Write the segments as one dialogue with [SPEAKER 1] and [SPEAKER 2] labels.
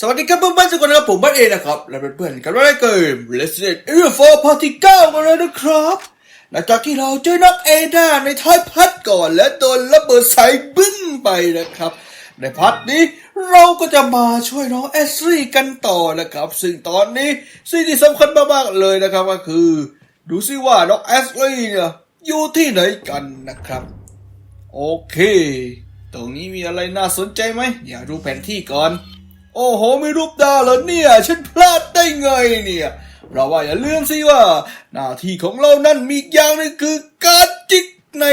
[SPEAKER 1] สวัสดีครับเพื่อนๆทุกคนนะครับผมบ้านเองนะครับและเพื่อนๆกันว่าได้เกม Resident Evil 4 Part ที่9กันแล้วนะครับหลังจากที่เราเจอนักเอดาในท้ายพัดก่อนและโดนระเบิดใส่บึ้งไปนะครับ ในพัดนี้เราก็จะมาช่วยน้องแอสรีกันต่อนะครับ ซึ่งตอนนี้สิ่งที่สำคัญมากๆเลยนะครับก็คือ ดูซิว่าน้องแอสรีเนี่ยอยู่ที่ไหนกันนะครับ โอเค ตรงนี้มีอะไรน่าสนใจไหมอย่าดูแผนที่ก่อน โอ้โหมีรูปดาวเหรอเนี่ย ฉันพลาดได้ไงเนี่ย เราว่าอย่าลืมสิว่า หน้าที่ของเรานั่นมีอย่างนึงคือการจิกใน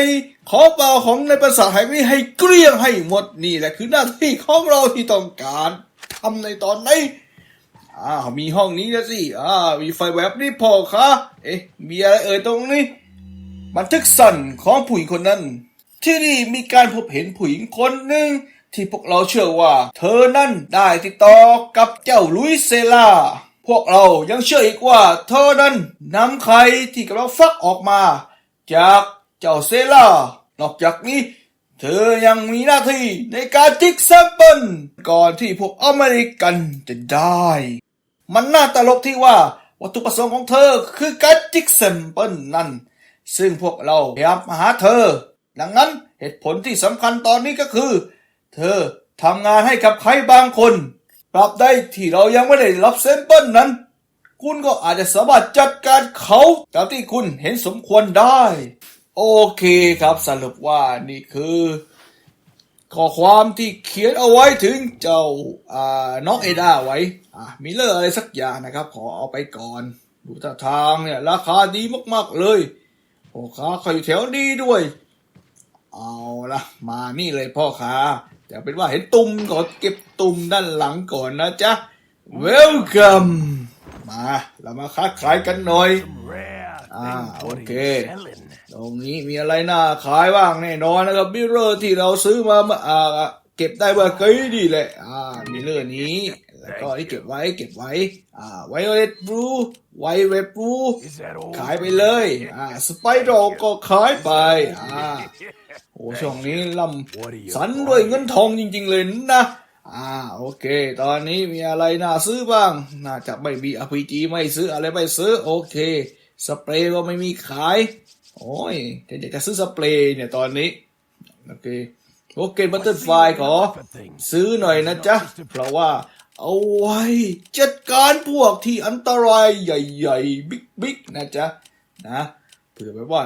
[SPEAKER 1] ขอเปล่าของในประสาทแห่งนี้ให้เกลี้ยงให้หมดนี่แหละคือหน้าที่ของเราที่ต้องการทำในตอนนี้อ้าวมีห้องนี้นะสิอ้าวมีไฟแบบนี้พอคะเอ๊ะมีอะไรเอ่ยตรงนี้ บันทึกสั่นของผู้หญิงคนนั้น ที่นี่มีการพบเห็นผู้หญิงคนหนึ่ง ที่พวกเราเชื่อว่า เธอนั้นได้ติดต่อกับเจ้าลุยเซลาพวกเรายังเชื่ออีกว่า เธอนั้นนำไข่ที่กำลังฟักออกมา จากเจ้าเซลานอกจากนี้ เธอยังมีหน้าที่ในการจิกแซมเปิลก่อนที่พวกอเมริกันจะได้ มันน่าตลกที่ว่าวัตถุประสงค์ของเธอคือการจิกแซมเปิลนั่น ซึ่งพวกเราพยายามหาเธอ ดังนั้นเหตุผลที่สำคัญตอนนี้ก็คือ เธอทำงานให้กับใครบางคนปรับได้ที่เรายังไม่ได้รับแซมเปิลนั้น คุณก็อาจจะสามารถจัดการเขาตามที่คุณเห็นสมควรได้ โอเคครับสรุปว่านี่คือ ข้อความที่เขียนเอาไว้ถึงเจ้าอ่าน้องเอดาไว้อ่ามิเลอร์อะไรสักอย่างนะครับ ขอเอาไปก่อน ดูท่าทางเนี่ยราคาดีมากๆเลยพ่อค้าเขาอยู่แถวนี้ด้วย เอาละมานี่เลยพ่อค้า แต่เป็นว่าเห็นตุ่มก่อนเก็บตุ่มด้านหลังก่อนนะจ๊ะ Welcome มา เรามาค้าขายกันหน่อย
[SPEAKER 2] Rare.
[SPEAKER 1] Ah,
[SPEAKER 2] thing. What are
[SPEAKER 1] okay.
[SPEAKER 2] you selling?
[SPEAKER 1] ตรงนี้มีอะไรน่าขายบ้างแน่นอนนะครับมิเรอร์ที่เราซื้อมาเมื่ออ่าเก็บได้เมื่อกี้นี่แหละ อ่ามิเรอร์นี้ แล้วก็ที่เก็บไว้เก็บไว้อ่าไวโอเลตบลูไวเวบลู
[SPEAKER 2] Is that all?
[SPEAKER 1] ขายไปเลยอ่าสไปโดก็ขายไปอ่าโอ้ช่วงนี้ล
[SPEAKER 2] What are you ำ
[SPEAKER 1] สันด้วยเงินทองจริง ๆ เลยนะอ่าโอเค ตอนนี้มีอะไรน่าซื้อบ้าง น่าจะไม่มี RPG ไม่ซื้ออะไรไม่ซื้อโอเค สเปรย์ก็ไม่มีขาย โอ้ยแต่อยากจะซื้อสเปรย์เนี่ยตอนนี้ โอเคโอเคบัตเตอร์ไฟขอ
[SPEAKER 2] for things?
[SPEAKER 1] ซื้อหน่อยนะจ๊ะ เพราะว่า เอาไว้จัดการพวกที่อันตรายใหญ่ๆ บิ๊กๆ นะจ๊ะ นะเผื่อแบบว่า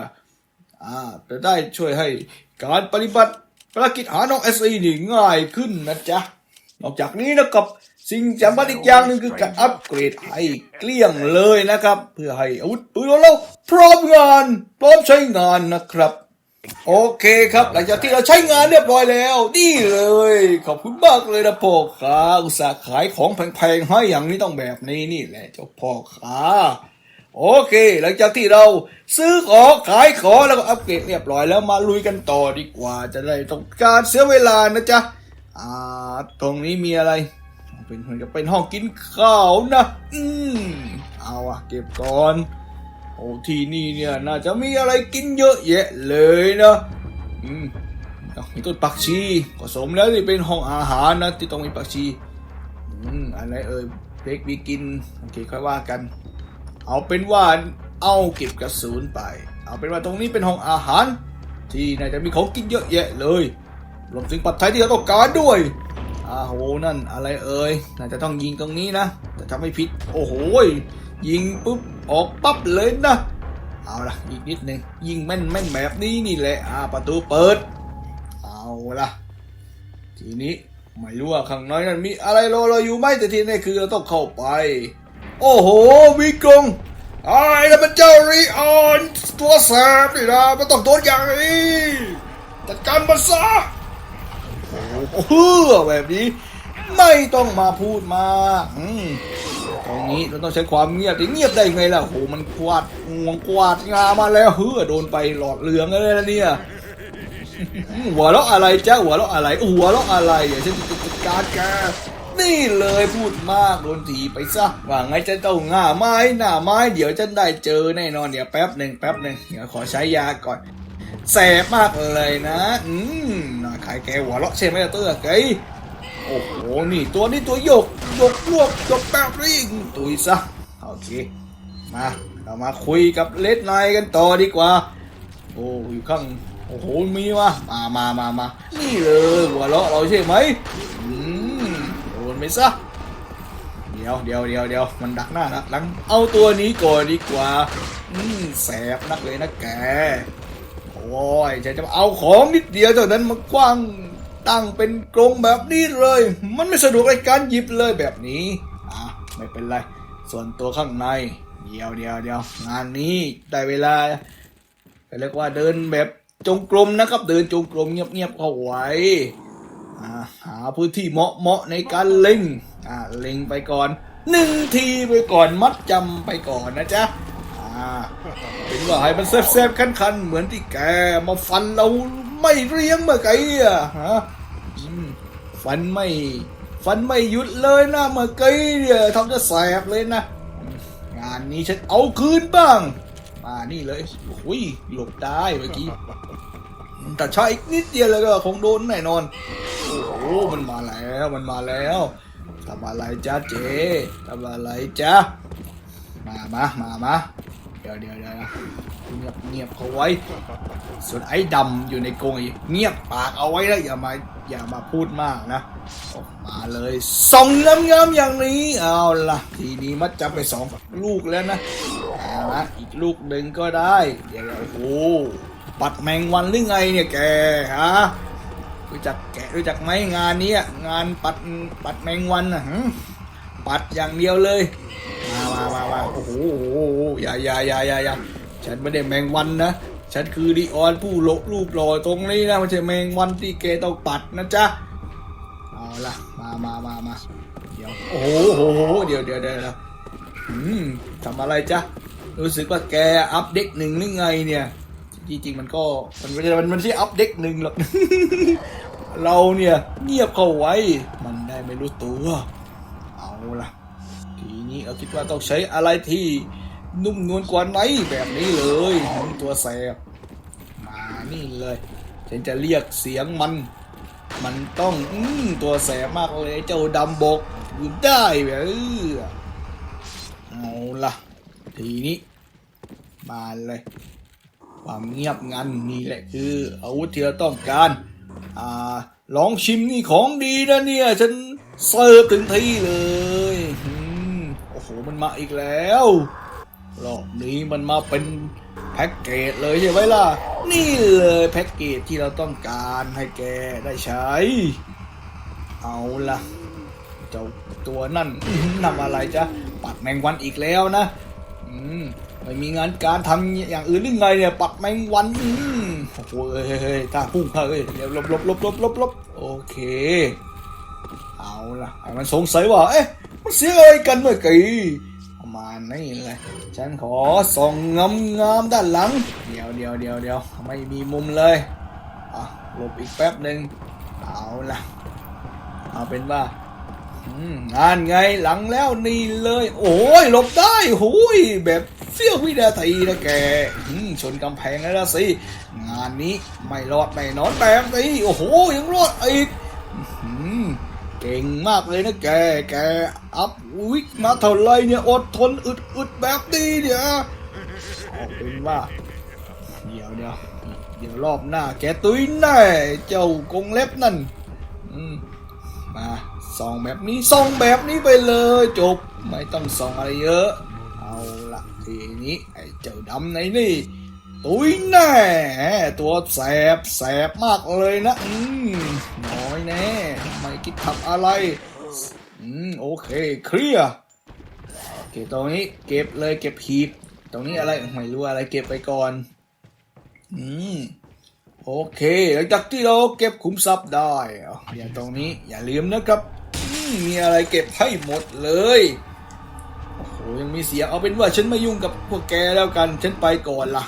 [SPEAKER 1] อ่าจะได้ช่วยให้การปฏิบัติภารกิจหาน้องเอซีนี่ง่ายขึ้นนะจ๊ะ นอกจากนี้นะครับสิ่งจำเป็นอีกอย่างหนึ่งคือการอัปเกรดให้เกลี้ยงเลยนะครับ เพื่อให้อาวุธปืนของเราพร้อมงาน พร้อมใช้งานนะครับ โอเคครับ หลังจากที่เราใช้งานเรียบร้อยแล้ว นี่เลย ขอบคุณมากเลยนะพ่อค้าอุตส่าห์ขายของแพงๆให้อย่างนี้ต้องแบบนี้นี่แหละเจ้าพ่อค้าโอเค หลังจากที่เราซื้อของขายของแล้วก็อัปเกรดเรียบร้อยแล้วมาลุยกันต่อดีกว่า จะได้ต้องการเสียเวลานะจ๊ะอ่า ตรงนี้มีอะไร เป็นเหมือนกับเป็นห้องกินข้าวนะ อืมเอาอะเก็บก่อน โอ้ที่นี่เนี่ยน่าจะมีอะไรกินเยอะแยะเลยนะอืมอ้าวมีต้นปักชีก็สมแล้วที่เป็นห้องอาหารนะที่ต้องมีปักชีอืมอะไรเอ่ยเบกบีกินโอเคค่อยว่ากัน เอาเป็นว่าเอาเก็บกระสุนไป เอาเป็นว่าตรงนี้เป็นห้องอาหาร ที่น่าจะมีของกินเยอะแยะเลยรวมถึงปัจจัยที่เราต้องการด้วยอ้าโหนั่นอะไรเอ่ยน่าจะต้องยิงตรงนี้นะแต่ทำไม่ผิดโอ้โห ยิงปุ๊บออกปั๊บเลยนะเอาละอีกนิดหนึ่งยิงแม่นแม่นแบบนี้นี่แหละอ่าประตูเปิด เอาละทีนี้ไม่รู้ว่าข้างในนั้นมีอะไรรอเราอยู่ไหมแต่ที่แน่คือเราต้องเข้าไป โอ้โหวิกงไอ้นั่นมันเจ้ารีออนตัวแสบนี่นะมันต้องโดนอย่างนี้จัดการมันซะโอ้โหแบบนี้ ไม่ต้องมาพูดมาอืม ตรงนี้เราต้องใช้ความเงียบแต่เงียบได้ไงล่ะโหมันกวาดงวงกวาดงามาแล้วเฮ้อโดนไปหลอดเหลืองเลยนะเนี่ยหัวเราะอะไรจ้าหัวเราะอะไรหัวเราะอะไรเดี๋ยวฉันจะจัดการแกนี่เลยพูดมากโดนถีไปซะว่าไงจะต้องง่าไม้หน้าไม้ เดี๋ยวฉันได้เจอแน่นอนเดี๋ยวแป๊บหนึ่งแป๊บหนึ่งเดี๋ยวขอใช้ยาก่อนแสบมากเลยนะ อืมน่าขายแกหัวเราะใช่ไหมเตอร์ไก ออ้โห นี่ตัวนี้ตัวโยกโยกลวกโยกแบบนี้ตุยซะ โอเค มา เรามาคุยกับเลดไนกันต่อดีกว่า โอ้อยู่ข้าง โอ้โห มีวะมามามามา นี่เลยหัวเราะเราใช่ไหมอืมโดนไปซะ เดี๋ยวเดี๋ยวเดี๋ยวเดี๋ยวมันดักหน้าดักหลัง เอาตัวนี้ก่อนดีกว่า อืมแสบนักเลยนะแก โอ้ยจะจะเอาของนิดเดียวเท่านั้นมากว้าง ตั้งเป็นกรงแบบนี้เลย มันไม่สะดวกในการหยิบเลยแบบนี้ อะ ไม่เป็นไร ส่วนตัวข้างใน เดียวเดียวเดียวงานนี้ได้เวลาเรียกว่าเดินแบบจงกรมนะครับ เดินจงกรมเงียบๆเข้าไว้อ่าหาพื้นที่เหมาะเหมาะในการเล็งอ่าเล็งไปก่อนหนึ่งทีไปก่อนมัดจำไปก่อนนะจ๊ะอ่าเป็นว่าให้มันแซบๆคันๆเหมือนที่แกมาฟันเรา ไม่เรียงเมื่อไงอะฮะฟันไม่ฟันไม่หยุดเลยนะเมื่อกี้เนี่ยทำจะแสบเลยนะ งานนี้ฉันเอาคืนบ้าง มานี่เลยโอ้ยหลบได้เมื่อกี้แต่ช้าอีกนิดเดียวแล้วก็คงโดนแน่นอน โอ้โหมันมาแล้วมันมาแล้วทำอะไรจ้าเจ๊ทำอะไรจ้ามามามามา เดี๋ยวเดี๋ยวเดี๋ยวเงียบเงียบเขาไว้ ส่วนไอ้ดำอยู่ในกรงอีกเงียบปากเอาไว้แล้วอย่ามาอย่ามาพูดมากนะออกมาเลยส่องงามๆอย่างนี้เอาล่ะ ทีนี้มัดจับไปสองลูกแล้วนะเอาละอีกลูกหนึ่งก็ได้เดี๋ยวโอ้โหปัดแมงวันหรือไงเนี่ยแกฮะรู้จักแกรู้จักไหมงานนี้งานปัดปัดแมงวันนะปัดอย่างเดียวเลย โอ้โหอย่าอย่าอย่าอย่าอย่าฉันไม่ได้แมงวันนะ ฉันคือดิออนผู้โลลูกหล่อตรงนี้นะไม่ใช่แมงวันที่แกต้องปัดนะจ๊ะ เอาละมามามามาเดี๋ยว โอ้โห เดี๋ยวเดี๋ยวเดี๋ยวอืมทำอะไรจ๊ะ รู้สึกว่าแกอัพเด็กหนึ่งหรือไงเนี่ยจริงๆมันก็มันไม่ใช่มันไม่ใช่อัพเด็กหนึ่งหรอก เราเนี่ยเงียบเข้าไว้ มันได้ไม่รู้ตัว เอาละ ทีนี้เราคิดว่าต้องใช้อะไรที่นุ่มนวลกว่าไหนแบบนี้เลยตัวแสบมานี่เลย ฉันจะเรียกเสียงมัน มันต้องอืตัวแสบมากเลยเจ้าดำบกอยู่ได้แบบเออเอาละทีนี้ มาเลย ความเงียบงันนี่แหละคืออาวุธที่เราต้องการ อ่าลองชิมนี่ของดีนะเนี่ย ฉันเสิร์ฟถึงที่เลย มันมาอีกแล้ว รอบนี้มันมาเป็นแพ็กเกจเลยใช่ไหมล่ะ นี่เลยแพ็กเกจที่เราต้องการให้แกได้ใช้ เอาล่ะเจ้าตัวนั่นนำอะไรจ๊ะ ปัดแมงวันอีกแล้วนะ อืมไม่มีงานการทำอย่างอื่นหรือไงเนี่ย ปัดแมงวันโอ้โหเฮ้ยเฮ้ยเฮ้ยถ้าพุ่งเฮ้ยเดี๋ยวลบลบลบลบลบลบโอเค ล่ะไอ้มันสงสัยว่า เอ๊ะ มันเสียงอะไรกันเมื่อกี้ประมาณนี้เลยฉันขอส่องงามงามๆด้านหลัง เดี๋ยวเดี๋ยวเดี๋ยวเดี๋ยวไม่มีมุมเลยอะหลบอีกแป๊บหนึ่งเอาล่ะ เอาเป็นว่าอืมงานไงหลังแล้วนี่เลย โอ้ยหลบได้โอ้ยแบบเสี้ยววินาทีนะแกชนกำแพงแล้วนะสิ งานนี้ไม่รอดไม่นอนแบบนี้โอ้โหยังรอดอีก เก่งมากเลยนะแก แก อัพวิกมาเท่าไรเนี่ย อดทนอึดอึดแบบนี้เนี่ยเอาเป็นว่า เดี๋ยวเดี๋ยวเดี๋ยวรอบหน้า แกตุ้ยแน่เจ้ากงเล็บนั่นมาส่องแบบนี้ส่องแบบนี้ไปเลยจบ ไม่ต้องส่องอะไรเยอะ เอาละทีนี้ไอ้เจ้าดำในนี่ตุ้ยแน่ ตัวแสบแสบมากเลยนะ อืม แน่ไม่คิดทำอะไร อืม โอเค เคลียร์โอเคตรงนี้เก็บเลยเก็บหีบ ตรงนี้อะไรไม่รู้อะไรเก็บไปก่อน อืม โอเค หลังจากที่เราเก็บขุมทรัพย์ได้อย่างตรงนี้อย่าลืมนะครับมมีอะไรเก็บให้หมดเลย โอ้โห ยังมีเสียงเอาเป็นว่าฉันไม่ยุ่งกับพวกแกแล้วกัน ฉันไปก่อนล่ะ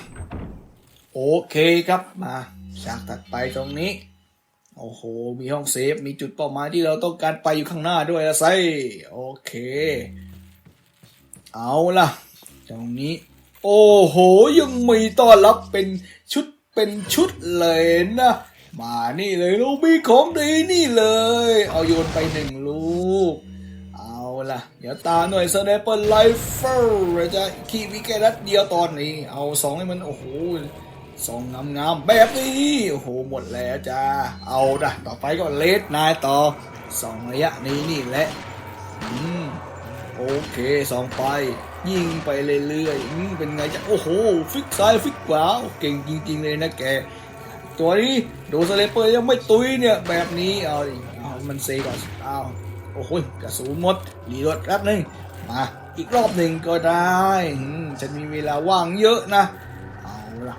[SPEAKER 1] โอเคครับมาฉากถัดไปตรงนี้ โอ้โห มีห้องเซฟ มีจุดเป้าหมายที่เราต้องการไปอยู่ข้างหน้าด้วยละไซโอเค เอาล่ะ ตรงนี้ โอ้โห ยังมีต้อนรับเป็นชุดเป็นชุดเลยนะ มานี่เลยลูกมีของดีนี่เลย เอาโยนไปหนึ่งลูก เอาล่ะ เดี๋ยวตาหน่อยสเนปเปอร์ไลฟ์เฟอร์จะขี้วิแค่นัดเดียวตอนนี้ เอาสองให้มัน โอ้โห สองงามๆแบบนี้โอ้โหหมดแล้วจ้าเอาละต่อไปก็เลดนายต่อสองระยะนี้นี่แหละอืมโอเคสองไป ยิงไปเรื่อยๆอืมเป็นไงจ๊ะโอ้โห ฟิกซ้ายฟิกขวาเก่งจริง ๆ เลยนะแก ตัวนี้โดสเลเปอร์ยังไม่ตุยเนี่ย แบบนี้เอาเอามันเซก่อนเอาโอ้โหกระสุนหมดรีรถแป๊บนึงมาอีกรอบหนึ่งก็ได้ ฉันมีเวลาว่างเยอะนะ เอาละ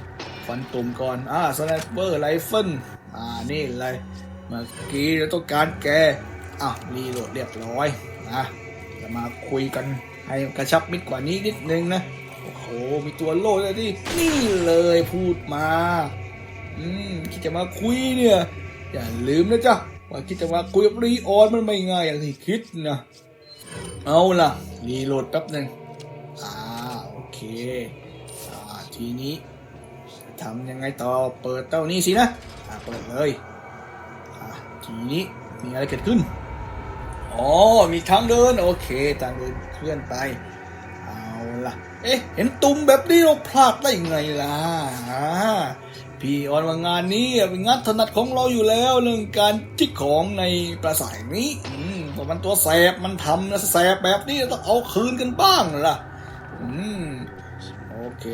[SPEAKER 1] ฟันตุ่มก่อน อ่าสไนเปอร์ไรเฟิลอ่า นี่เลยเมื่อกี้เราต้องการแกอะรีโหลดเรียบร้อยนะจะมาคุยกันให้กระชับมิตรกว่านี้นิดนึงนะ โอ้โห มีตัวโล่ด้วยดินี่เลยพูดมา อืมคิดจะมาคุยเนี่ย อย่าลืมนะจ๊ะว่าคิดจะมาคุยกับรีออนมันไม่ง่ายอย่างที่คิดนะ เอาล่ะ รีโหลดแป๊บหนึ่งอ่า โอเค อ่า ทีนี้ ทำยังไงต่อเปิดเต้านี้สินะอ่าเปิดเลยอ่าทีนี้มีอะไรเกิดขึ้นอ๋อมีทางเดินโอเคทางเดินเคลื่อนไปเอาล่ะเอ๊ะเห็นตุ่มแบบนี้เราพลาดได้ไงล่ะพี่ออนว่างานนี้เป็นงานถนัดของเราอยู่แล้วเรื่องการจิกของในปราสาทนี้อืมมันตัวแสบมันทำนะแสบแบบนี้ต้องเอาคืนกันบ้างล่ะอืมโอเค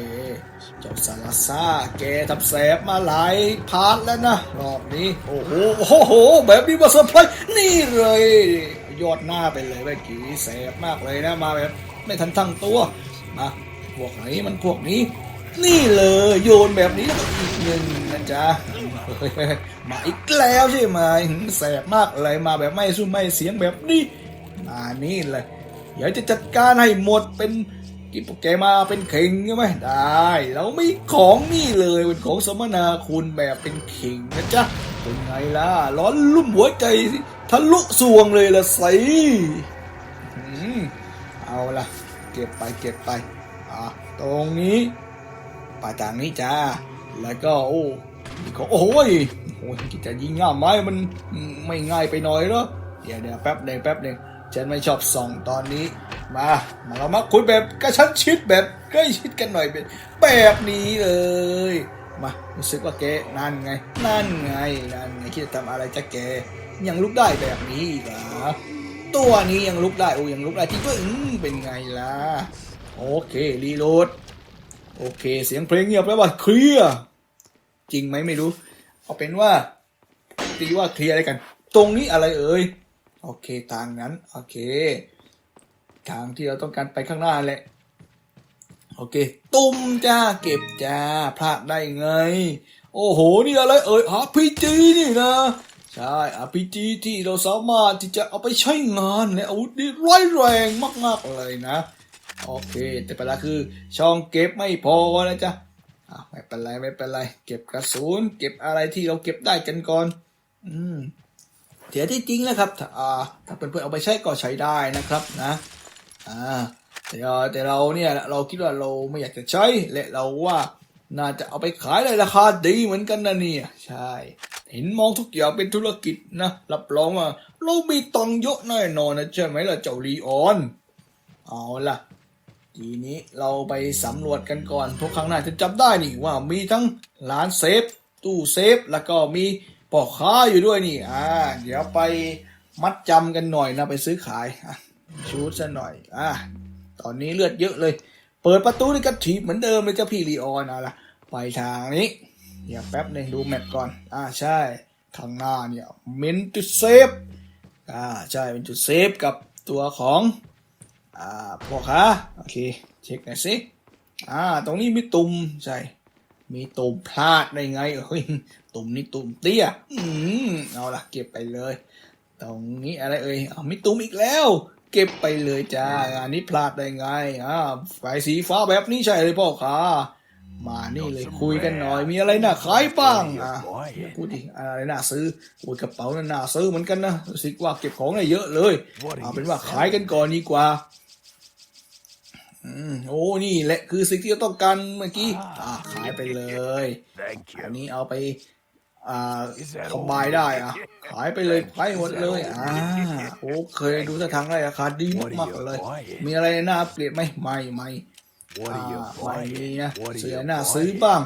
[SPEAKER 1] เจ้าซาลาซาแกทำแสบมาหลายพาร์ทแล้วนะ รอบนี้ โอ้โหโอ้โห แบบนี้มาเซอร์ไพรส์นี่เลยยอดหน้าไปเลยเมื่อกี้แสบมากเลยนะมาแบบไม่ทันตั้งตัวมาพวกไหนมันพวกนี้ นี่เลยโยนแบบนี้อีกหนึ่งนะจ๊ะมาอีกแล้วใช่ไหมแสบมากเลยมาแบบไม่สู้ไม่เสียงแบบนี้มานี่เลยเดี๋ยวจะจัดการให้หมดเป็น กินพวกแกมาเป็นเข่งใช่ไหมได้ เรามีของนี่เลยเป็นของสมนาคุณแบบเป็นเข่งนะจ๊ะเป็นไงล่ะ ร้อนลุ่มหัวใจทะลุสวงเลยละสิอืมเอาล่ะ เก็บไปเก็บไปอะตรงนี้ไปทางนี้จ้าแล้วก็โอ้มีของโอ้ยโอ้ยกิจะยิงง่ามไม้มันไม่ง่ายไปหน่อยเหรอเดี๋ยวเดี๋ยวแป๊บหนึ่งแป๊บหนึ่งฉันไม่ชอบส่องตอนนี้ มามาเรามาคุยแบบกระชั้นชิดแบบใกล้ชิดกันหน่อยเป็นแบบนี้เลย มารู้สึกว่าแกนั่นไง นั่นไงนั่นไงคิดจะทำอะไรจะแกยังลุกได้แบบนี้อีกเหรอตัวนี้ยังลุกได้โอ้ยังลุกได้จริงด้วยอืมเป็นไงล่ะโอเครีโหลดโอเค เสียงเพลงเงียบแล้วว่าเคลียร์จริงไหมไม่รู้ เอาเป็นว่าตีว่าเคลียร์อะไรกัน ตรงนี้อะไรเอ่ยโอเคทางนั้น โอเค ทางที่เราต้องการไปข้างหน้าแหละ โอเค ตุ้มจ้าเก็บจ้าพลาดได้ไง โอ้โห นี่อะไรเอ่ย RPG นี่นะ ใช่ RPG ที่เราสามารถที่จะเอาไปใช้งานและอาวุธที่ร้ายแรงมาก ๆ เลยนะ โอเค แต่ปัญหาคือช่องเก็บไม่พอนะจ๊ะไม่เป็นไรไม่เป็นไร เก็บกระสุนเก็บอะไรที่เราเก็บได้กันก่อน อืมเดี๋ยที่จริงนะครับถ้าอ่าถ้าเพื่อนๆเอาไปใช้ก็ใช้ได้นะครับนะ อ่าแต่เราแต่เราเนี่ยเราคิดว่าเราไม่อยากจะใช้ และเราว่าน่าจะเอาไปขายได้ราคาดีเหมือนกันนะเนี่ยใช่ เห็นมองทุกอย่างเป็นธุรกิจนะรับรองว่าเรามีตังเยอะแน่นอนนะใช่ไหมล่ะเจ้าลีออน เอาล่ะ ทีนี้เราไปสำรวจกันก่อนทุกครั้งหน้าจะจำได้นี่ว่ามีทั้งร้านเซฟ ตู้เซฟ แล้วก็มีปอกค้าอยู่ด้วยนี่อ่าเดี๋ยวไปมัดจำกันหน่อยนะไปซื้อขายอ ชูดซะหน่อย อ่าตอนนี้เลือดเยอะเลย เปิดประตูนี่ก็ถีบเหมือนเดิมเลยเจ้าพี่ลีออนเอาล่ะไปทางนี้ เดี๋ยวแป๊บหนึ่งดูแมปก่อน อ่าใช่ข้างหน้าเนี่ยเมนจุดเซฟ อ่าใช่เป็นจุดเซฟกับตัวของ อ่าพวกค้าโอเค เช็คหน่อยสิอ่า ตรงนี้มีตุ่มใช่ มีตุ่มพลาดได้ไงเฮ้ย ตุ่มนี่ตุ่มเตี้ย อืมเอาล่ะเก็บไปเลย ตรงนี้อะไรเอ่ยอ้ามีตุ่มอีกแล้ว เก็บไปเลยจ้า อันนี้พลาดได้ไงอ่าไฟสีฟ้าแบบนี้ใช่เลยพ่อค้ามานี่เลยคุยกันหน่อยมีอะไรน่าขายบ้างอะพูดดิอะไรน่าซื้อโอ้ยกระเป๋านั่นน่าซื้อเหมือนกันนะรู้สึกว่าเก็บของได้เยอะเลยเอาเป็นว่าขายกันก่อนดีกว่าอืมโอ้นี่แหละคือสิ่งที่เราต้องการเมื่อกี้อ่าขายไปเลย
[SPEAKER 2] Thank
[SPEAKER 1] อัน
[SPEAKER 2] you.
[SPEAKER 1] นี้เอาไป อ่าคอมไบน์ได้อะ ขายไปเลยขายหมดเลย อ่าโอเคดูท่าทางได้ราคาดีมากๆเลย มีอะไรน่าเปลี่ยนไหมไม่ไม่
[SPEAKER 2] What
[SPEAKER 1] อ่า
[SPEAKER 2] are you
[SPEAKER 1] ไม่มี
[SPEAKER 2] buying?
[SPEAKER 1] นะ
[SPEAKER 2] What are
[SPEAKER 1] เสือ
[SPEAKER 2] you
[SPEAKER 1] หน้าซื้อ
[SPEAKER 2] buying?
[SPEAKER 1] บ้าง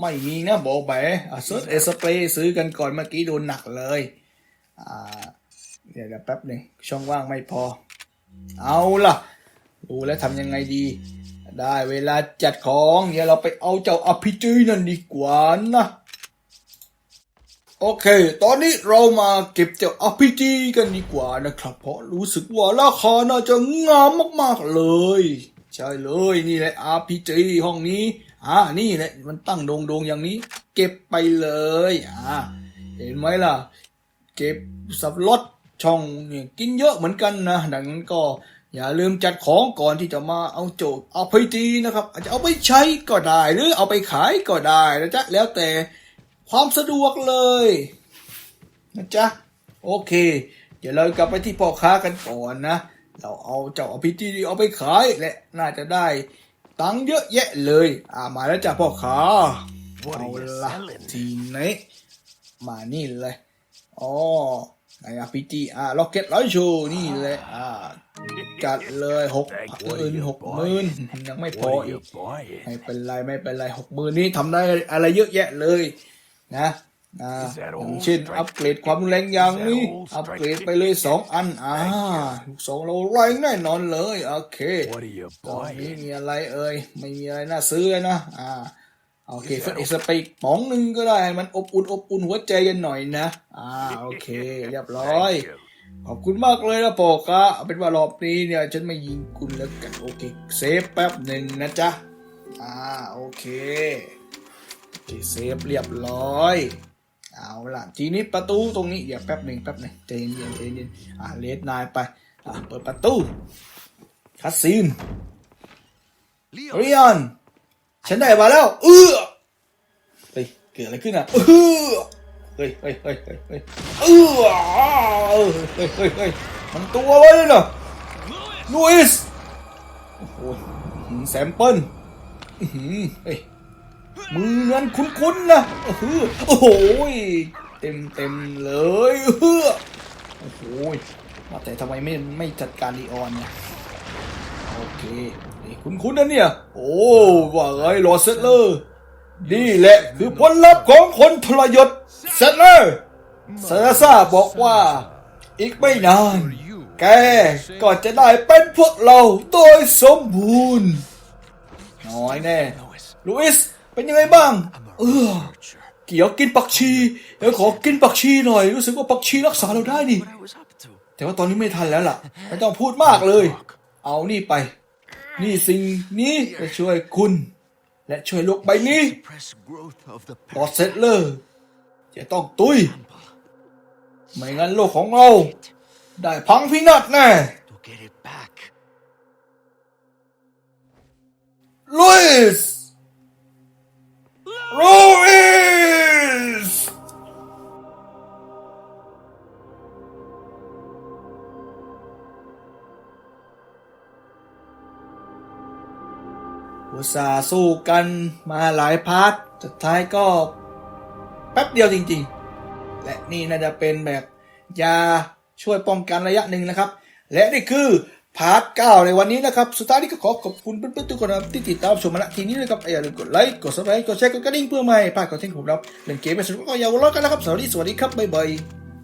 [SPEAKER 1] ไม่มีนะบอกแบอะเซิร์ชเอสเปรย์ซื้อกันก่อนเมื่อกี้โดนหนักเลยอ่าเดี๋ยวเดี๋ยวแป๊บหนึ่งช่องว่างไม่พอ เอาล่ะ ดูแล้วทำยังไงดี ได้เวลาจัดของเดี๋ยวเราไปเอาเจ้าอภิจีนั่นดีกว่านะ โอเค ตอนนี้เรามาเก็บเจ้า RPG กันดีกว่านะครับ เพราะรู้สึกว่าราคาน่าจะงามมากๆเลย ใช่เลยนี่แหละ RPG ห้องนี้อ่านี่แหละมันตั้งโดงๆอย่างนี้ เก็บไปเลยอ่าเห็นไหมล่ะ เก็บสับลดช่องเนี่ยกินเยอะเหมือนกันนะ ดังนั้นก็ อย่าลืมจัดของก่อนที่จะมาเอาโจทย์เอาไปจีนะครับ อาจจะเอาไปใช้ก็ได้ หรือเอาไปขายก็ได้นะจ๊ะแล้วแต่ความสะดวกเลยนะจ๊ะโอเค เดี๋ยวเรากลับไปที่พ่อค้ากันก่อนนะ เราเอาเจ้าเอาพีจีเอาไปขายและน่าจะได้ตังค์เยอะแยะเลย อ่ามาแล้วจ้ะพ่อค้า
[SPEAKER 2] What
[SPEAKER 1] เอา
[SPEAKER 2] are you
[SPEAKER 1] ละ
[SPEAKER 2] selling?
[SPEAKER 1] ทีนี้มานี่เลยอ๋อไอ้อาพีจีอ่าล็อกเก็ตร้อยชูนี่เลยอ่า จัดเลยหกหมื่นหกหมื่นยังไม่พอ
[SPEAKER 2] What are
[SPEAKER 1] อี
[SPEAKER 2] you
[SPEAKER 1] ก
[SPEAKER 2] buying?
[SPEAKER 1] ไม่เป็นไรไม่เป็นไรหกหมื่นนี้ทำได้อะไรเยอะแยะเลย นะอ่า
[SPEAKER 2] Is that
[SPEAKER 1] อย่าง
[SPEAKER 2] all
[SPEAKER 1] เช่น
[SPEAKER 2] strike?
[SPEAKER 1] อัปเกรดความรุนแรงอย่างนี้
[SPEAKER 2] Is that all
[SPEAKER 1] อัปเกรด
[SPEAKER 2] strike?
[SPEAKER 1] ไปเลยสองอัน อ่าลูกสองเราแรงแน่นอนเลย โอเค
[SPEAKER 2] What are you
[SPEAKER 1] ตอนนี้
[SPEAKER 2] buying?
[SPEAKER 1] มีอะไรเอ่ย ไม่มีอะไรน่าซื้อเลยนะ อ่า โอเค
[SPEAKER 2] Is
[SPEAKER 1] ฟิ
[SPEAKER 2] that
[SPEAKER 1] ตเอ็กซ์ไปอีกป๋องหนึ่งก็ได้ให้มันอบอุ่นอบอุ่นหัวใจกันหน่อยนะ อ่า โอเค เรียบร้อย
[SPEAKER 2] Thank you.
[SPEAKER 1] ขอบคุณมากเลยนะปอกะเอาเป็นว่ารอบนี้เนี่ย ฉันไม่ยิงคุณแล้วกันโอเค เซฟแป๊บหนึ่งนะจ๊ะ อ่าโอเคโอเคเซฟเรียบร้อย เอาล่ะ ทีนี้ประตูตรงนี้เดี๋ยวแป๊บหนึ่งแป๊บหนึ่งใจเย็นๆใจเย็นๆอ่าเลดนายไป อ่าเปิดประตูคัสซีนเรียนฉันได้มาแล้ว เออเฮ้ยเกิดอะไรขึ้นอะเออ เฮ้ยเฮ้ยเฮ้ยเฮ้ยเฮ้ยเออเฮ้ยเฮ้ยเฮ้ยมันตัวอะไรน่ะลุยส์โอ้โหแซมเปิลอื้อหือเฮ้ยมือนั้นคุ้นๆนะเออโอ้โหเต็มเต็มๆเลยเออโอ้โหว่าแต่ทำไมไม่ไม่จัดการลีออนเนี่ยโอเคนี่คุ้นๆนะเนี่ย โอ้ว่าไงลอเซตเลอร์นี่แหละคือผลลัพธ์ของคนทรยศ เซตเลอร์ซาซาบอกว่า อีกไม่นาน แกก็จะได้เป็นพวกเราโดยสมบูรณ์ น้อยแน่ลุอิส เป็นยังไงบ้าง เออเกี่ยวกินปักชี เดี๋ยวขอกินปักชีหน่อย รู้สึกว่าปักชีรักษาเราได้นี่ แต่ว่าตอนนี้ไม่ทันแล้วล่ะ ไม่ต้องพูดมากเลย เอานี่ไป นี่สิ่งนี้จะช่วยคุณ และช่วยโลกใบนี้
[SPEAKER 2] Suppress growth of the
[SPEAKER 1] บอสเซตเลอร์ จะต้องตุย ไม่งั้นโลกของเรา ได้พังพินาศแน่
[SPEAKER 2] to get it back.
[SPEAKER 1] ลุยส์ลุยส์อุตส่าห์สู้กันมาหลายพาร์ทสุดท้ายก็ แป๊บเดียวจริงๆ และนี่น่าจะเป็นแบบยาช่วยป้องกันระยะหนึ่งนะครับ และนี่คือพาร์ทเก้าในวันนี้นะครับสุดท้ายนี้ก็ขอขอบคุณเพื่อนๆทุกคนนะครับที่ติดตามชมมาณทีนี้นะครับอย่าลืมกดไลค์กดซับสไครต์กดแชร์กดกระดิ่งเพื่อไม่ให้พลาดคอนเทนต์ของเราเล่นเกมไปสนุกก็อย่าหัวเราะกันนะครับสวัสดีสวัสดีครับบ๊ายบาย